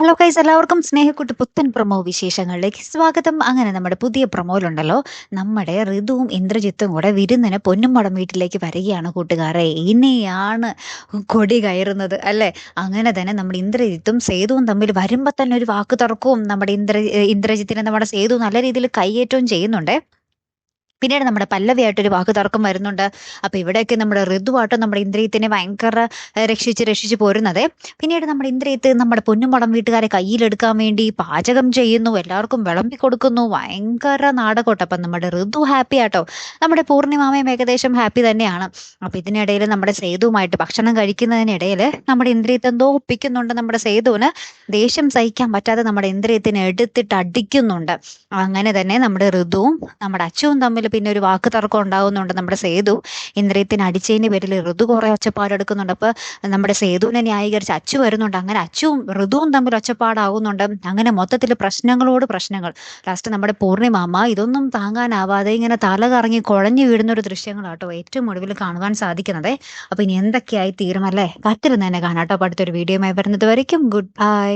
Hello കൈസ് എല്ലാവർക്കും സ്നേഹക്കുട്ടി പുത്തൻ promo വിശേഷങ്ങളിലേക്ക് സ്വാഗതം. അങ്ങനെ നമ്മുടെ പുതിയ പ്രൊമോയിലുണ്ടല്ലോ. നമ്മുടെ ഋതുവും ഇന്ദ്രജിത്തും കൂടെ വിരുന്നിന് പൊന്നുമടം വീട്ടിലേക്ക് വരികയാണ് കൂട്ടുകാരെ. ഇനിയാണ് കൊടി കയറുന്നത് അല്ലേ? അങ്ങനെ തന്നെ നമ്മുടെ ഇന്ദ്രജിത്തും സേതുവും തമ്മിൽ വരുമ്പോൾ തന്നെ ഒരു വാക്ക് തർക്കവും നമ്മുടെ ഇന്ദ്ര ഇന്ദ്രജിത്തിനെ നമ്മുടെ സേതു നല്ല രീതിയിൽ കയ്യേറ്റവും ചെയ്യുന്നുണ്ട്. പിന്നീട് നമ്മുടെ പല്ലവിയായിട്ടൊരു വാക്ക് തർക്കം വരുന്നുണ്ട്. അപ്പൊ ഇവിടെയൊക്കെ നമ്മുടെ ഋതുവായിട്ട് നമ്മുടെ ഇന്ദ്രിയത്തിനെ ഭയങ്കര രക്ഷിച്ച് രക്ഷിച്ച് പോരുന്നത്. പിന്നീട് നമ്മുടെ ഇന്ദ്രിയത്ത് നമ്മുടെ പൊന്നുമടം വീട്ടുകാരെ കയ്യിലെടുക്കാൻ വേണ്ടി പാചകം ചെയ്യുന്നു. എല്ലാവർക്കും വിളമ്പി കൊടുക്കുന്നു. ഭയങ്കര നാടകോട്ട്. അപ്പം നമ്മുടെ ഋതു ഹാപ്പി ആട്ടോ. നമ്മുടെ പൂർണിമാമയും ഏകദേശം ഹാപ്പി തന്നെയാണ്. അപ്പൊ ഇതിനിടയിൽ നമ്മുടെ സേതുവുമായിട്ട് ഭക്ഷണം കഴിക്കുന്നതിനിടയിൽ നമ്മുടെ ഇന്ദ്രിയത്തെ എന്തോ ഒപ്പിക്കുന്നുണ്ട് നമ്മുടെ സേതുവിന്. ദേഷ്യം സഹിക്കാൻ പറ്റാതെ നമ്മുടെ ഇന്ദ്രിയത്തിനെ എടുത്തിട്ട് അടിക്കുന്നുണ്ട്. അങ്ങനെ തന്നെ നമ്മുടെ ഋതുവും നമ്മുടെ അച്ഛവും തമ്മിൽ പിന്നെ ഒരു വാക്ക് തർക്കം ഉണ്ടാകുന്നുണ്ട് നമ്മുടെ സേതു ഇന്ദ്രിയത്തിന് അടിച്ചതിന് പേരിൽ ഋതു കുറെ ഒച്ചപ്പാടെടുക്കുന്നുണ്ട് അപ്പൊ നമ്മുടെ സേതുവിനെ ന്യായീകരിച്ച് അച്ചു വരുന്നുണ്ട്. അങ്ങനെ അച്ചുവും ഋതുവും തമ്മിൽ ഒച്ചപ്പാടാകുന്നുണ്ട് അങ്ങനെ മൊത്തത്തിൽ പ്രശ്നങ്ങളോട് പ്രശ്നങ്ങൾ. ലാസ്റ്റ് നമ്മുടെ പൂർണിമാമ ഇതൊന്നും താങ്ങാനാവാതെ ഇങ്ങനെ തല കറങ്ങി കുഴഞ്ഞു വീഴുന്ന ഒരു ദൃശ്യങ്ങളാട്ടോ ഏറ്റവും ഒടുവിൽ കാണുവാൻ സാധിക്കുന്നത്. അപ്പൊ ഇനി എന്തൊക്കെയായി തീരുമല്ലേ? കാത്തിരുന്ന് തന്നെ കാണാട്ടോ. അപ്പൊ അടുത്തൊരു വീഡിയോയുമായി വരുന്നത് വരയ്ക്കും. Good bye